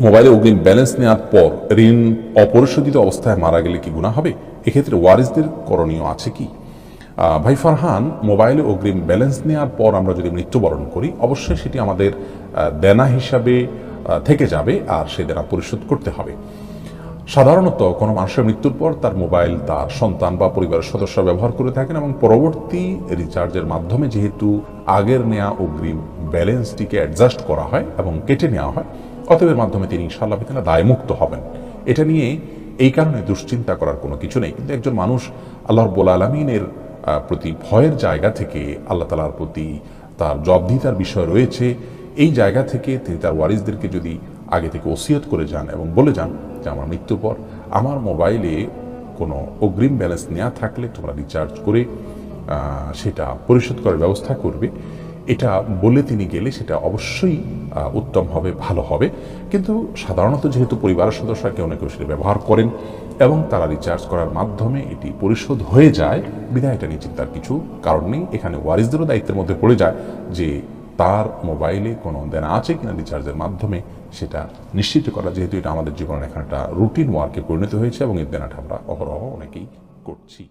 মোবাইলে অগ্রিম ব্যালেন্স নেওয়ার পর ঋণ অপরিশোধিত অবস্থায় মারা গেলে কি গুণা হবে? এক্ষেত্রে ওয়ারিসদের করণীয় আছে কি? ভাই ফারহান, মোবাইলে অগ্রিম ব্যালেন্স নেওয়ার পর আমরা যদি মৃত্যুবরণ করি, অবশ্যই সেটি আমাদের দেনা হিসাবে থেকে যাবে আর সেই দেনা পরিশোধ করতে হবে। সাধারণত কোনো মানুষের মৃত্যুর পর তার মোবাইল, তার সন্তান বা পরিবারের সদস্য ব্যবহার করে থাকেন এবং পরবর্তী রিচার্জের মাধ্যমে যেহেতু আগের নেয়া অগ্রিম ব্যালেন্সটিকে অ্যাডজাস্ট করা হয় এবং কেটে নেওয়া হয় অতএব এর মাধ্যমে তিনি ইনশাআল্লাহ তালা দায়মুক্ত হবেন। এটা নিয়ে এই কারণে দুশ্চিন্তা করার কোনো কিছু নেই। কিন্তু একজন মানুষ আল্লাহর রব্বুল আলমিনের প্রতি ভয়ের জায়গা থেকে আল্লাহ তালার প্রতি তার জবাবদিহিতার বিষয় রয়েছে, এই জায়গা থেকে তিনি তার ওয়ারিসদেরকে যদি আগে থেকে ওসিয়ত করে যান এবং বলে যান যে আমার মৃত্যুর পর আমার মোবাইলে কোনো অগ্রিম ব্যালেন্স নেওয়া থাকলে তোমরা রিচার্জ করে সেটা পরিশোধ করার ব্যবস্থা করবে। এটা বলে তিনি গেলে সেটা অবশ্যই উত্তম হবে, ভালো হবে। কিন্তু সাধারণত যেহেতু পরিবারের সদস্যরা কেউ না কেউ সেটা ব্যবহার করেন এবং তারা রিচার্জ করার মাধ্যমে এটি পরিশোধ হয়ে যায়, বিধায় এটা নিয়ে চিন্তার কিছু কারণ নেই। এখানে ওয়ারিসদেরও দায়িত্বের মধ্যে পড়ে যায় যে তার মোবাইলে কোনো দেনা আছে কিনা রিচার্জের মাধ্যমে, সেটা নিশ্চিত করা যেহেতু এটা আমাদের জীবনের এখন একটা রুটিন ওয়ার্কে পরিণত হয়েছে এবং এই দেনাটা আমরা অহরহ অনেকেই করছি।